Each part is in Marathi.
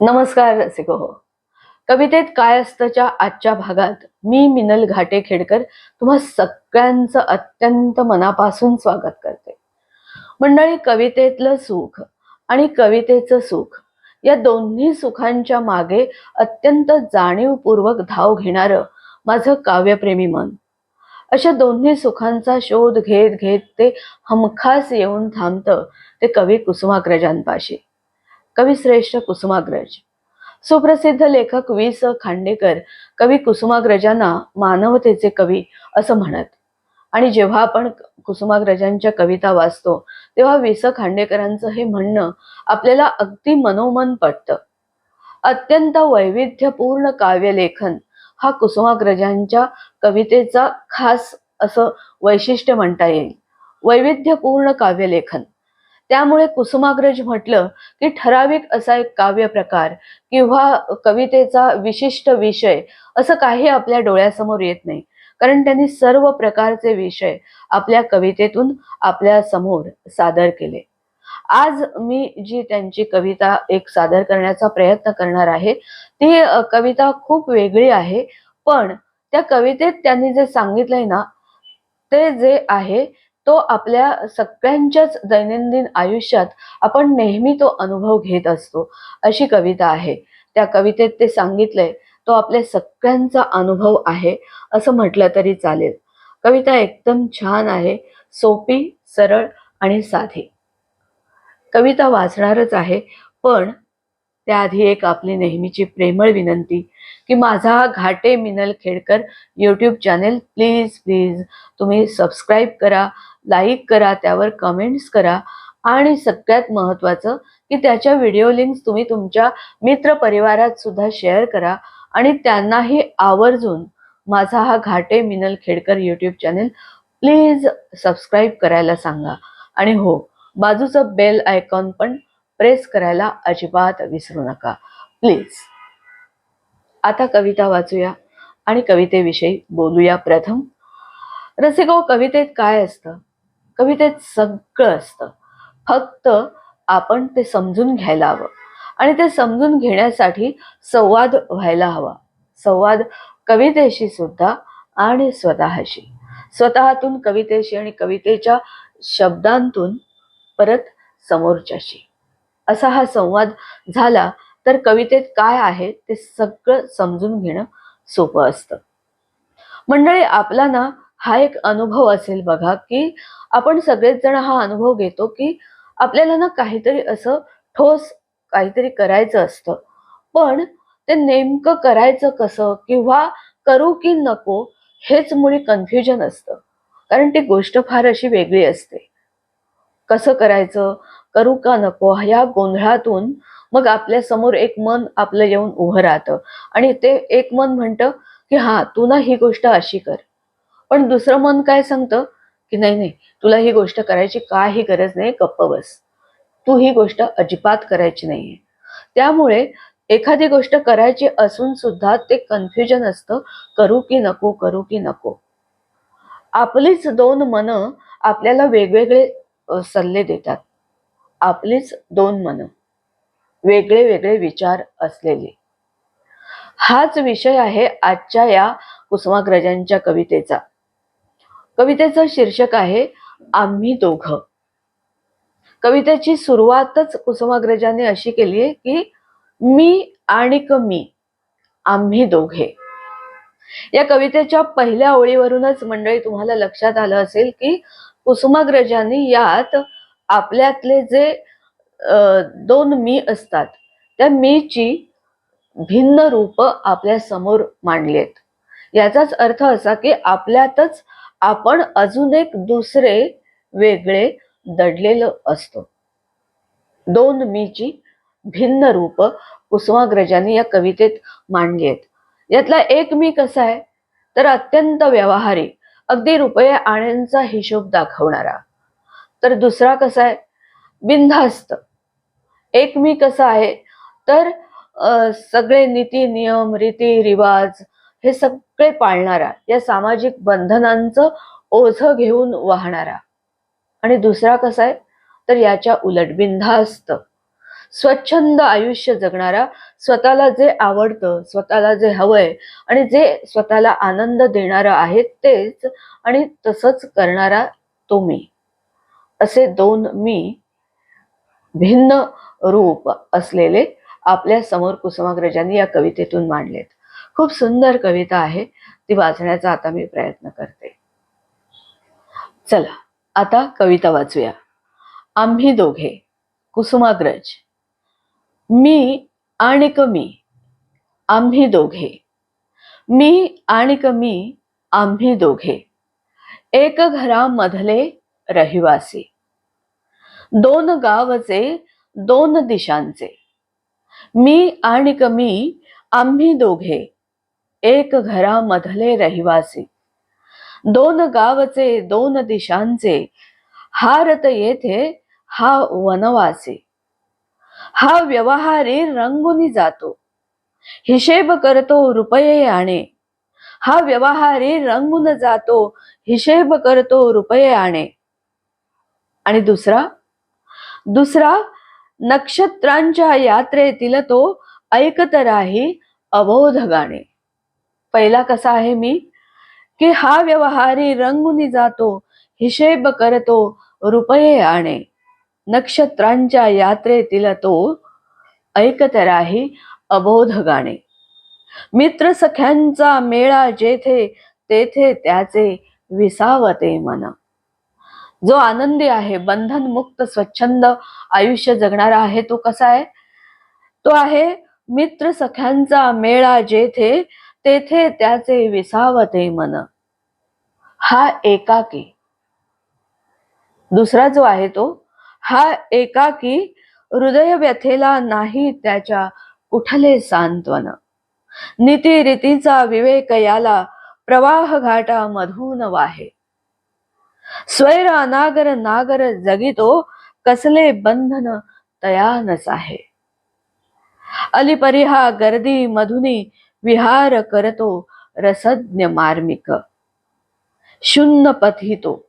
नमस्कार रसिको हो कवितेत काय असतंच्या आजच्या भागात मी मिनल घाटे खेडकर तुम्हा सगळ्यांचं अत्यंत मनापासून स्वागत करते. मंडळी कवितेतलं सुख आणि कवितेचं सुख या दोन्ही सुखांच्या मागे अत्यंत जाणीवपूर्वक धाव घेणारं माझं काव्यप्रेमी मन. अशा दोन्ही सुखांचा शोध घेत घेत ते हमखास येऊन थांबतं ते कवी कुसुमाग्रजांपाशी. कविश्रेष्ठ कुसुमाग्रज. सुप्रसिद्ध लेखक वि. स. खांडेकर कवी कुसुमाग्रजांना मानवतेचे कवी असं म्हणत. आणि जेव्हा आपण कुसुमाग्रजांच्या कविता वाचतो तेव्हा वि. स. खांडेकरांचं हे म्हणणं आपल्याला अगदी मनोमन पटतं. अत्यंत वैविध्यपूर्ण काव्यलेखन हा कुसुमाग्रजांच्या कवितेचा खास असं वैशिष्ट्य म्हणता येईल. वैविध्यपूर्ण काव्यलेखन. त्यामुळे कुसुमाग्रज म्हटलं की ठराविक असा एक काव्य प्रकार किंवा कवितेचा विशिष्ट विषय असं काही आपल्या डोळ्यासमोर येत नाही. कारण त्यांनी सर्व प्रकारचे विषय आपल्या कवितेतून आपल्यासमोर सादर केले. आज मी जी त्यांची कविता एक सादर करण्याचा प्रयत्न करणार आहे ती कविता खूप वेगळी आहे. पण त्या कवितेत त्यांनी जे सांगितलंय ना ते जे आहे तो आपल्या सगळ्यांच्याच दैनंदिन आयुष्यात आपण नेहमी तो अनुभव घेत असतो. अशी कविता आहे. त्या कवितेत ते सांगितलंय तो आपल्या सगळ्यांचा अनुभव आहे असं म्हटलं तरी चालेल. कविता एकदम छान आहे सोपी सरळ आणि साधी. कविता वाचणारच आहे पण त्याआधी एक आपली नेहमीची प्रेमळ विनंती की माझा हा Ghate Minal Khedkar YouTube channel please please तुम्ही सबस्क्राईब करा लाईक करा त्यावर कमेंट्स करा आणि सगळ्यात महत्त्वाचं की त्याच्या व्हिडिओ लिंक्स तुम्ही तुमच्या मित्र परिवारात सुद्धा शेअर करा आणि त्यांनाही आवर्जून माझा हा Ghate Minal Khedkar YouTube channel please subscribe करायला सांगा. आणि हो बाजूचं बेल आयकॉन पण प्रेस करायला अजिबात विसरू नका. प्लीज आता कविता वाचूया आणि कवितेविषयी बोलूया प्रथम. रसिको कवितेत काय असतं? कवितेत सगळं असतं. फक्त आपण ते समजून घ्यायला हवं आणि ते समजून घेण्यासाठी संवाद व्हायला हवा. संवाद कवितेशी सुद्धा आणि स्वतःशी. स्वतःतून कवितेशी आणि कवितेच्या शब्दांतून परत समोरच्याशी. असा हा संवाद झाला तर कवितेत काय आहे ते सगळं समजून घेणं सोपं असतं. मंडळी आपला ना हा एक अनुभव असेल बघा की आपण सगळेच जण हा अनुभव घेतो की आपल्याला ना काहीतरी असं ठोस काहीतरी करायचं असतं. पण ते नेमकं करायचं कसं किंवा करू की नको हेच मुळी कन्फ्युजन असतं. कारण ती गोष्ट फार अशी वेगळी असते. कसं करायचं? करू का नको ह्या गोंधळातून मग आपल्यासमोर एक मन आपलं येऊन उभं राहतं. आणि ते एक मन म्हणतं की हा तू ना ही गोष्ट अशी कर. पण दुसरं मन काय सांगतं? की नाही नाही तुला ही गोष्ट करायची काही गरज नाही गप्प बस. तू ही गोष्ट अजिबात करायची नाहीये. त्यामुळे एखादी गोष्ट करायची असून सुद्धा ते कन्फ्युजन असतं करू की नको करू की नको. आपलीच दोन मन आपल्याला वेगवेगळे सल्ले देतात. आपलीच दोन मन. वेगळे वेगळे विचार असलेले. हाच विषय आहे आजच्या या कुसुमाग्रजांच्या कवितेचा. कवितेचं शीर्षक आहे आम्ही दोघं. कवितेची सुरुवातच कुसुमाग्रजांनी अशी केली आहे की मी आणि क मी आम्ही दोघे. या कवितेच्या पहिल्या ओळीवरूनच मंडळी तुम्हाला लक्षात आलं असेल की कुसुमाग्रजांनी यात आपल्यातले जे दोन मी असतात त्या मीची भिन्न रूप आपल्यासमोर मांडलेत. याचाच अर्थ असा की आपल्यातच आपण अजून एक दुसरे वेगळे दडलेलं असतो. दोन मीची भिन्न रूप कुसुमाग्रजांनी या कवितेत मांडली आहेत यातला एक मी कसा आहे? तर अत्यंत व्यावहारिक अगदी रुपये आण्यांचा हिशोब दाखवणारा. तर दुसरा कसा आहे? बिनधास्त. एक मी कसा आहे? तर सगळे नीती नियम रीती रिवाज हे सगळे पाळणारा या सामाजिक बंधनांचं ओझं घेऊन वाहणारा. आणि दुसरा कसा आहे? तर याच्या उलट बिनधास्त. स्वच्छंद आयुष्य जगणारा स्वतःला जे आवडतं स्वतःला जे हवंय आणि जे स्वतःला आनंद देणारं आहे तेच आणि तसंच करणारा तो मी. असे दोन मी भिन्न रूप असलेले आपल्यासमोर कुसुमाग्रजांनी या कवितेतून मांडलेत. खूप सुंदर कविता आहे ती वाचण्याचा आता मी प्रयत्न करते. चला आता कविता वाचूया. आम्ही दोघे कुसुमाग्रज. मी आणि कमी आम्ही दोघे. मी आणि कमी आम्ही दोघे. एक घरामधले रहिवासी. दोन गावचे दोन दिशांचे. मी आणिक मी आम्ही दोघे एक घरामधले रहिवासी. दोन गावचे दोन दिशांचे हारत येथे हा वनवासी. हा व्यवहारी रंगुनी जातो. हिशेब करतो रुपये आणे. हा व्यवहारी रंगून जातो हिशेब करतो रुपये आणे. आणि दुसरा दुसरा नक्षत्रांच्या यात्रेतील तो ऐकत राही अबोध गाणे पहिला कसा आहे मी? की हा व्यवहारी रंगुनी जातो हिशेब करतो रुपये आणे. नक्षत्रांच्या यात्रेतील तो ऐकत राही अबोध गाणे मित्र सख्यांचा मेळा जेथे तेथे त्याचे विसावते मन. जो आनंदी आहे बंधन मुक्त स्वच्छंद आयुष्य जगणारा आहे तो कसा आहे? तो आहे मित्र सख्यांचा मेळा जेथे तेथे त्याचे विसावते मन. हा एकाकी. दुसरा जो आहे तो हा एकाकी हृदय व्यथेला नाही त्याच्या कुठले सांत्वन. नीतिरीतीचा विवेक याला प्रवाह घाटा मधून वाहे. स्वैर अनागर नागर जगितो कसले बंधन तयानच आहे. अलिपरिहा गर्दी मधुनी विहार करतो रसज्ञ मार्मिक. शून्य पथितो.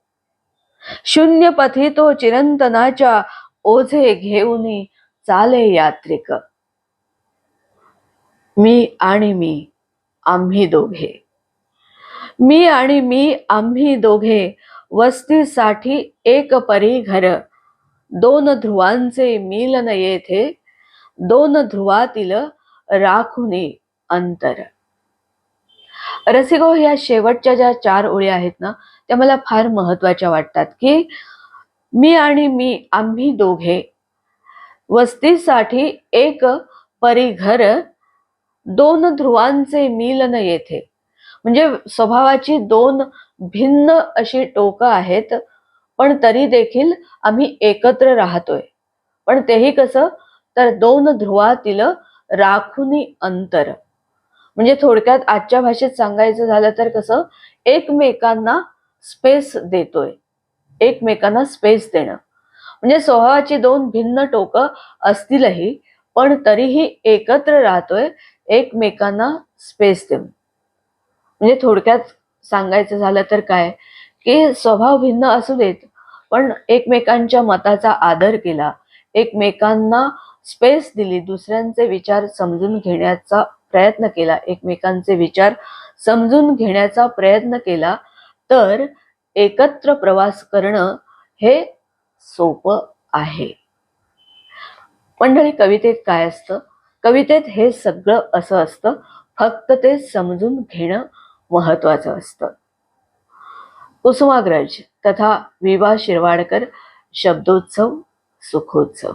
शून्य पथितो चिरंतनाच्या ओझे घेऊन चाले यात्रिक. मी आणि मी आम्ही दोघे. मी आणि मी आम्ही दोघे वस्तीसाठी एक परी घर. दोन ध्रुवांचे मिलन येथे दोन ध्रुवातील राखुने अंतर. रसिको ह्या शेवटच्या ज्या चार ओळी आहेत ना त्या मला फार महत्त्वाच्या वाटतात की मी आणि मी आम्ही दोघे वस्तीसाठी एक परिघर दोन ध्रुवांचे मिलन येथे. म्हणजे स्वभावाची दोन भिन्न अशी टोकं आहेत पण तरी देखील आम्ही एकत्र राहतोय. पण तेही कसं? तर दोन ध्रुवातील राखुनी अंतर. म्हणजे थोडक्यात आजच्या भाषेत सांगायचं झालं तर कसं? एकमेकांना स्पेस देतोय. एकमेकांना स्पेस देणं. म्हणजे स्वभावाची दोन भिन्न टोकं असतीलही पण तरीही एकत्र राहतोय एकमेकांना स्पेस देऊन. म्हणजे थोडक्यात सांगायचं झालं तर काय? की स्वभाव भिन्न असू देत पण एकमेकांच्या मताचा आदर केला. एकमेकांना स्पेस दिली दुसऱ्यांचे विचार समजून घेण्याचा प्रयत्न केला. एकमेकांचे विचार समजून घेण्याचा प्रयत्न केला तर एकत्र प्रवास करणं हे सोपं आहे. मंडळी कवितेत काय असतं? कवितेत हे सगळं असं असतं फक्त ते समजून घेणं महत्वाचं असतं. कुसुमाग्रज तथा विवा शिरवाडकर शब्दोत्सव सुखोत्सव.